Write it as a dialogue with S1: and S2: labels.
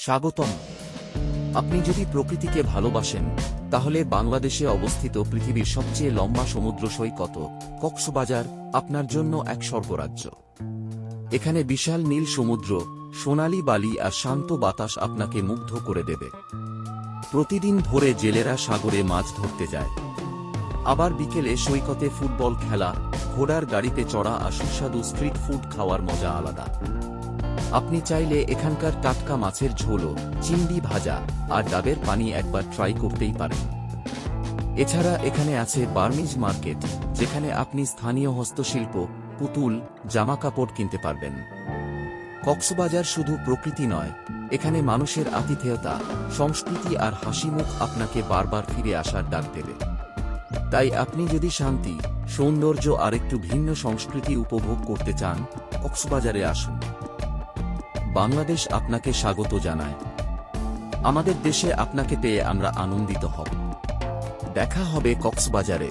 S1: স্বাগতম। আপনি যদি প্রকৃতিকে ভালোবাসেন, তাহলে বাংলাদেশে অবস্থিত পৃথিবীর সবচেয়ে লম্বা সমুদ্র সৈকত, কক্সবাজার, আপনার জন্য এক স্বর্গরাজ্য। এখানে বিশাল নীল সমুদ্র, সোনালী বালি আর শান্ত বাতাস আপনাকে মুগ্ধ করে দেবে। প্রতিদিন ভোরে জেলেরা সাগরে মাছ ধরতে যায়। আবার বিকেলে সৈকতে ফুটবল খেলা, ঘোড়ার গাড়িতে চড়া আর সুস্বাদু স্ট্রিট ফুড খাওয়ার মজা আলাদা। আপনি চাইলে এখানকার টাটকা মাছের ঝোলও, চিংড়ি ভাজা আর ডাবের পানি একবার ট্রাই করতেই পারেন। এছাড়া এখানে আছে বার্মিজ মার্কেট, যেখানে আপনি স্থানীয় হস্তশিল্প, পুতুল, জামাকাপড় কিনতে পারবেন। কক্সবাজার শুধু প্রকৃতি নয়, এখানে মানুষের আতিথেয়তা, সংস্কৃতি আর হাসিমুখ আপনাকে বারবার ফিরে আসার ডাক দেবে। তাই আপনি যদি শান্তি, সৌন্দর্য আর একটু ভিন্ন সংস্কৃতি উপভোগ করতে চান, কক্সবাজারে আসুন। বাংলাদেশ আপনাকে স্বাগত জানায়। আমাদের দেশে আপনাকে পেয়ে আমরা আনন্দিত হব। দেখা হবে কক্সবাজারে।